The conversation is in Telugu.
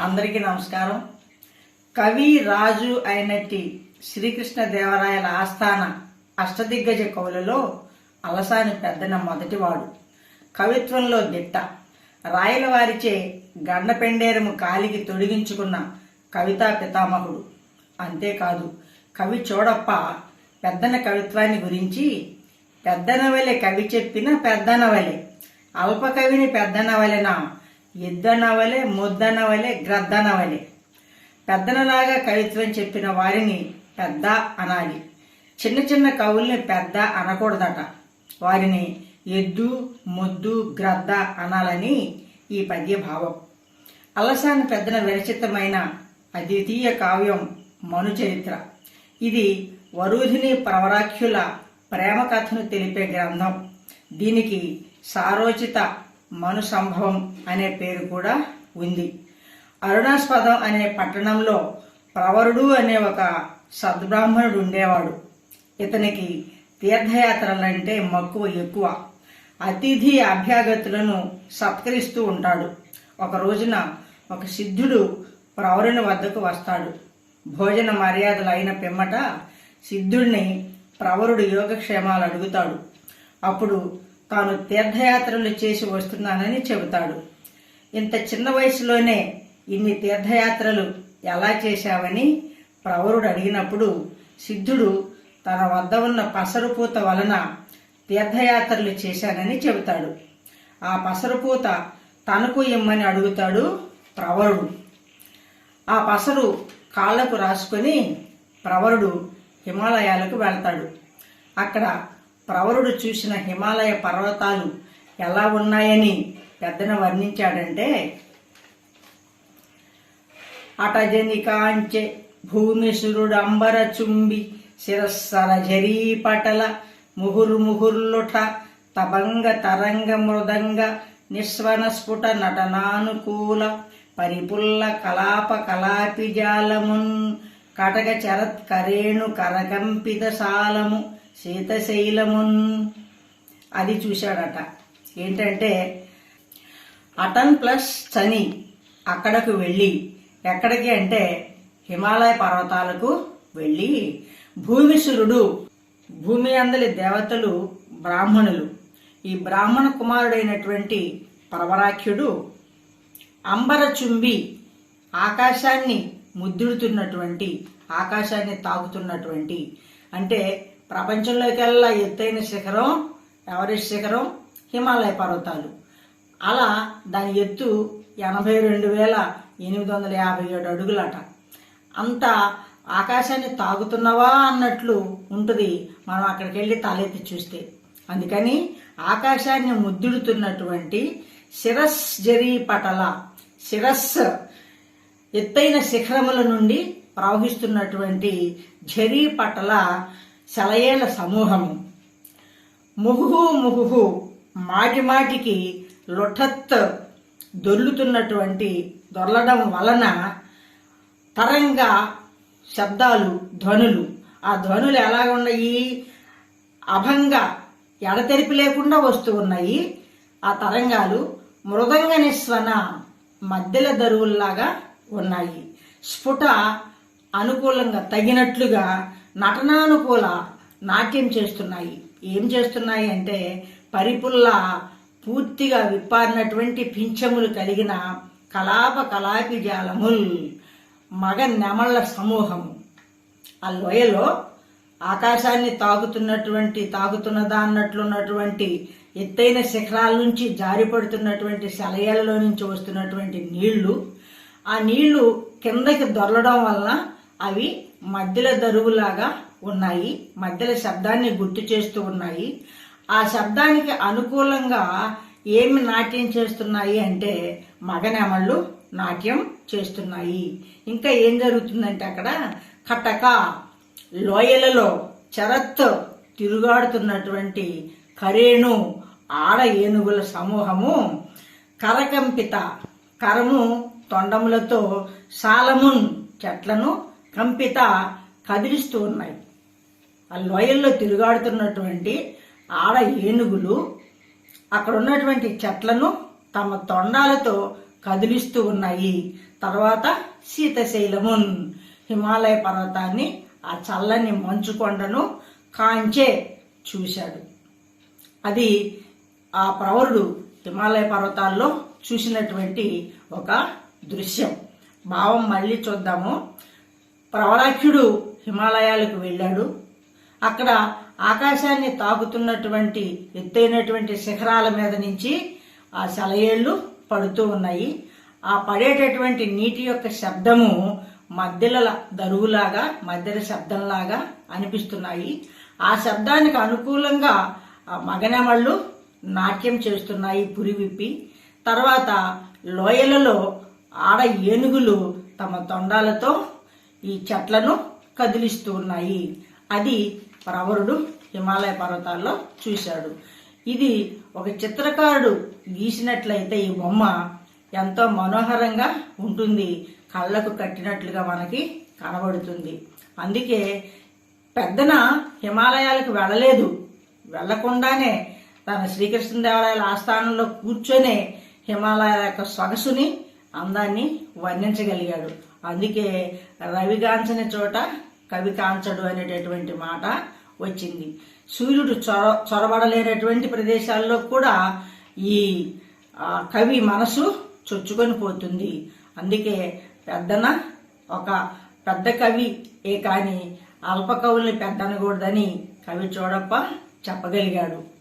అందరికీ నమస్కారం. కవి రాజు అయినట్టి శ్రీకృష్ణ దేవరాయల ఆస్థాన అష్టదిగ్గజ కవులలో అలసాని పెద్దన మొదటివాడు. కవిత్వంలో దిట్ట. రాయల వారిచే గండపెండేరము కాలికి తొడిగించుకున్న కవితా పితామహుడు. అంతేకాదు కవి చోడప్ప పెద్దన కవిత్వాన్ని గురించి పెద్దనవలె కవి చెప్పిన పెద్దనవలె అల్పకవిని పెద్దనవలెన ఎద్దనవలె ముద్దనవలే గ్రద్దనవలే. పెద్దనలాగా కవిత్వం చెప్పిన వారిని పెద్ద అనాలి. చిన్న చిన్న కవుల్ని పెద్ద అనకూడదట. వారిని ఎద్దు ముద్దు గ్రద్ద అనాలని ఈ పద్య భావం అలసాని పెద్దన విరచితమైన అద్వితీయ కావ్యం మనుచరిత్ర ఇది వరూధిని ప్రవరాఖ్యుల ప్రేమ కథను తెలిపే గ్రంథం. దీనికి సారోచిత మనుసంభవం అనే పేరు కూడా ఉంది. అరుణాస్పదం అనే పట్టణంలో ప్రవరుడు అనే ఒక సద్బ్రాహ్మణుడు ఉండేవాడు. ఇతనికి తీర్థయాత్రలంటే మక్కువ ఎక్కువ. అతిథి అభ్యాగతులను సత్కరిస్తూ ఉంటాడు. ఒక రోజున ఒక సిద్ధుడు ప్రవరుని వద్దకు వస్తాడు. భోజన మర్యాదలు అయిన పిమ్మట సిద్ధుడిని ప్రవరుడు యోగక్షేమాలు అడుగుతాడు. అప్పుడు తాను తీర్థయాత్రలు చేసి వస్తున్నానని చెబుతాడు. ఇంత చిన్న వయసులోనే ఇన్ని తీర్థయాత్రలు ఎలా చేశావని ప్రవరుడు అడిగినప్పుడు సిద్ధుడు తన వద్ద ఉన్న పసరుపూత వలన తీర్థయాత్రలు చేశానని చెబుతాడు. ఆ పసరుపూత తనకు ఇమ్మని అడుగుతాడు ప్రవరుడు. ఆ పసరు కాళ్ళకు రాసుకొని ప్రవరుడు హిమాలయాలకు వెళ్తాడు. అక్కడ ప్రవరుడు చూసిన హిమాలయ పర్వతాలు ఎలా ఉన్నాయని పెద్దన వర్ణించాడంటే అటజని కాంచె భూమి చుంబి శిరస్సర జరీపటల ముహురు ముహుర్లుట తబంగ తరంగ మృదంగ నిస్వన స్ఫుట నటనానుకూల పరిపుల్ల కలాప కలాపిజాలమున్ కటక చరత్కరేణు కరకంపిత సాలము శీతశైలమున్ అది చూశాడట. ఏంటంటే అటన్ ప్లస్ చని అక్కడకు వెళ్ళి ఎక్కడికి అంటే హిమాలయ పర్వతాలకు వెళ్ళి భూమిసురుడు భూమి అందలి దేవతలు బ్రాహ్మణులు. ఈ బ్రాహ్మణ కుమారుడైనటువంటి పరవరాఖ్యుడు అంబరచుంబి ఆకాశాన్ని ముద్దుడుతున్నటువంటి ఆకాశాన్ని తాకుతున్నటువంటి అంటే ప్రపంచంలోకెల్లా ఎత్తైన శిఖరం ఎవరెస్ట్ శిఖరం హిమాలయ పర్వతాలు. అలా దాని ఎత్తు ఎనభై రెండు వేల ఎనిమిది వందల యాభై ఏడు అడుగులట. అంత ఆకాశాన్ని తాగుతున్నవా అన్నట్లు ఉంటుంది మనం అక్కడికి వెళ్ళి తలెత్తి చూస్తే. అందుకని ఆకాశాన్ని ముద్దుడుతున్నటువంటి శిరస్ జరీ పటల శిరస్ ఎత్తైన శిఖరముల నుండి ప్రవహిస్తున్నటువంటి జరీపటల సెలయేల సమూహము. ముహుహు ముహుహు మాటి మాటికి లొఠత్ దొర్లుతున్నటువంటి దొర్లడం వలన తరంగా శబ్దాలు ధ్వనులు. ఆ ధ్వనులు ఎలా ఉన్నాయి అభంగ ఎడతెరిపి లేకుండా వస్తూ ఉన్నాయి. ఆ తరంగాలు మృదంగ నిస్వన మధ్యల దరువుల్లాగా ఉన్నాయి. స్ఫుట అనుకూలంగా తగినట్లుగా నటనానుకూల నాట్యం చేస్తున్నాయి. ఏం చేస్తున్నాయి అంటే పరిపుల్ల పూర్తిగా విప్పారినటువంటి పింఛములు కలిగిన కలాప కలాపి జాలముల్ మగ నెమళ్ళ సమూహం ఆ లోయలో ఆకాశాన్ని తాగుతున్నటువంటి తాగుతున్నదా అన్నట్లున్నటువంటి ఎత్తైన శిఖరాల నుంచి జారిపడుతున్నటువంటి శలయాలలో నుంచి వస్తున్నటువంటి నీళ్ళు ఆ నీళ్ళు కిందకి దొరలడం వలన అవి మధ్యల దరువులాగా ఉన్నాయి మధ్యల శబ్దాన్ని గుర్తు చేస్తూ ఉన్నాయి. ఆ శబ్దానికి అనుకూలంగా ఏమి నాట్యం చేస్తున్నాయి అంటే మగనెమళ్ళు నాట్యం చేస్తున్నాయి. ఇంకా ఏం జరుగుతుందంటే అక్కడ కటక లోయలలో చరత్ తిరుగాడుతున్నటువంటి కరేణు ఆడ ఏనుగుల సమూహము కరకంపిత కరము తొండములతో సాలమున్ చెట్లను కంపిత కదిలిస్తూ ఉన్నాయి. ఆ లోయల్లో తిరుగాడుతున్నటువంటి ఆడ ఏనుగులు అక్కడ ఉన్నటువంటి చెట్లను తమ తొండాలతో కదిలిస్తూ ఉన్నాయి. తర్వాత శీతశైలమున్ హిమాలయ పర్వతాన్ని ఆ చల్లని మంచు కొండను కాంచే చూశాడు. అది ఆ ప్రవరుడు హిమాలయ పర్వతాల్లో చూసినటువంటి ఒక దృశ్యం. భావం మళ్ళీ చూద్దాము. ప్రవరాఖ్యుడు హిమాలయాలకు వెళ్ళాడు. అక్కడ ఆకాశాన్ని తాకుతున్నటువంటి ఎత్తైనటువంటి శిఖరాల మీద నుంచి ఆ సెలయేళ్ళు పడుతూ ఉన్నాయి. ఆ పడేటటువంటి నీటి యొక్క శబ్దము మధ్యల దరువులాగా మధ్యల శబ్దంలాగా అనిపిస్తున్నాయి. ఆ శబ్దానికి అనుకూలంగా ఆ మగనెమళ్ళు నాట్యం చేస్తున్నాయి పురి విప్పి. తర్వాత లోయలలో ఆడ ఏనుగులు తమ తొండాలతో ఈ చెట్లను కదిలిస్తూ ఉన్నాయి. అది ప్రవరుడు హిమాలయ పర్వతాల్లో చూశాడు. ఇది ఒక చిత్రకారుడు గీసినట్లయితే ఈ బొమ్మ ఎంతో మనోహరంగా ఉంటుంది. కళ్ళకు కట్టినట్లుగా మనకి కనబడుతుంది. అందుకే పెద్దన హిమాలయాలకు వెళ్ళలేదు. వెళ్ళకుండానే తన శ్రీకృష్ణదేవరాయల ఆస్థానంలో కూర్చొనే హిమాలయాల యొక్క సొగసుని అందాన్ని వర్ణించగలిగాడు. అందుకే రవిగాంచని చోట కవి కాంచడు అనేటటువంటి మాట వచ్చింది. సూర్యుడు చొర చొరబడలేనటువంటి ప్రదేశాల్లో కూడా ఈ కవి మనసు చొచ్చుకొని పోతుంది. అందుకే పెద్దన ఒక పెద్ద కవి ఏ కానీ అల్ప కవుల్ని పెద్దనకూడదని కవి చూడప్ప చెప్పగలిగాడు.